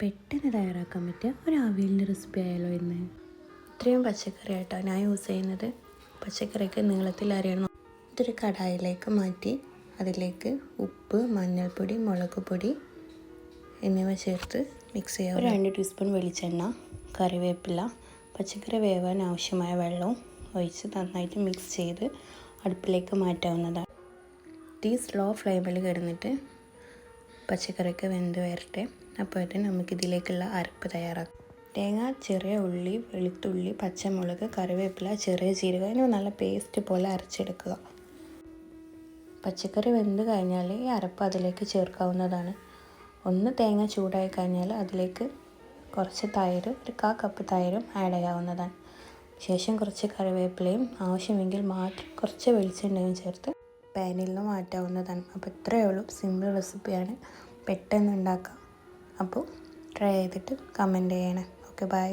പെട്ടെന്ന് തയ്യാറാക്കാൻ പറ്റിയ ഒരു അവിയലിന്റെ റെസിപ്പി ആയാലോ ഇന്ന്? ഇത്രയും പച്ചക്കറി ആയിട്ടോ ഞാൻ യൂസ് ചെയ്യുന്നത്. പച്ചക്കറിക്ക് നീളത്തിൽ അറിയണം ഇതൊരു കടായിലേക്ക് മാറ്റി അതിലേക്ക് ഉപ്പ് മഞ്ഞൾപ്പൊടി മുളക് പൊടി എന്നിവ ചേർത്ത് മിക്സ് ചെയ്യാം. ഒരു രണ്ട് ടീസ്പൂൺ വെളിച്ചെണ്ണ കറിവേപ്പില പച്ചക്കറി വേവാൻ ആവശ്യമായ വെള്ളവും ഒഴിച്ച് നന്നായിട്ട് മിക്സ് ചെയ്ത് അടുപ്പിലേക്ക് മാറ്റാവുന്നതാണ്. തീ സ്ലോ ഫ്ലെയിമിൽ കിടന്നിട്ട് പച്ചക്കറിക്ക് വെന്ത് വരട്ടെ. അപ്പോഴത്തേന് നമുക്കിതിലേക്കുള്ള അരപ്പ് തയ്യാറാക്കാം. തേങ്ങ ചെറിയ ഉള്ളി വെളുത്തുള്ളി പച്ചമുളക് കറിവേപ്പില ചെറിയ ജീരകം എന്നിവ നല്ല പേസ്റ്റ് പോലെ അരച്ചെടുക്കുക. പച്ചക്കറി വെന്ത് കഴിഞ്ഞാൽ ഈ അരപ്പ് അതിലേക്ക് ചേർക്കാവുന്നതാണ്. ഒന്ന് തേങ്ങ ചൂടായി കഴിഞ്ഞാൽ അതിലേക്ക് കുറച്ച് തൈര് ഒരു കാ കപ്പ് തൈരും ആഡ് ചെയ്യാവുന്നതാണ്. ശേഷം കുറച്ച് കറിവേപ്പിലയും ആവശ്യമെങ്കിൽ മാത്രം കുറച്ച് വെളിച്ചെണ്ണയും ചേർത്ത് പാനിൽ നിന്ന് മാറ്റാവുന്നതാണ്. അപ്പോൾ ഇത്രയേ ഉള്ളൂ. സിമ്പിൾ റെസിപ്പിയാണ് പെട്ടെന്ന് ഉണ്ടാക്കാം. അപ്പോൾ ട്രൈ ചെയ്തിട്ട് കമന്റ് ചെയ്യണേ. Okay bye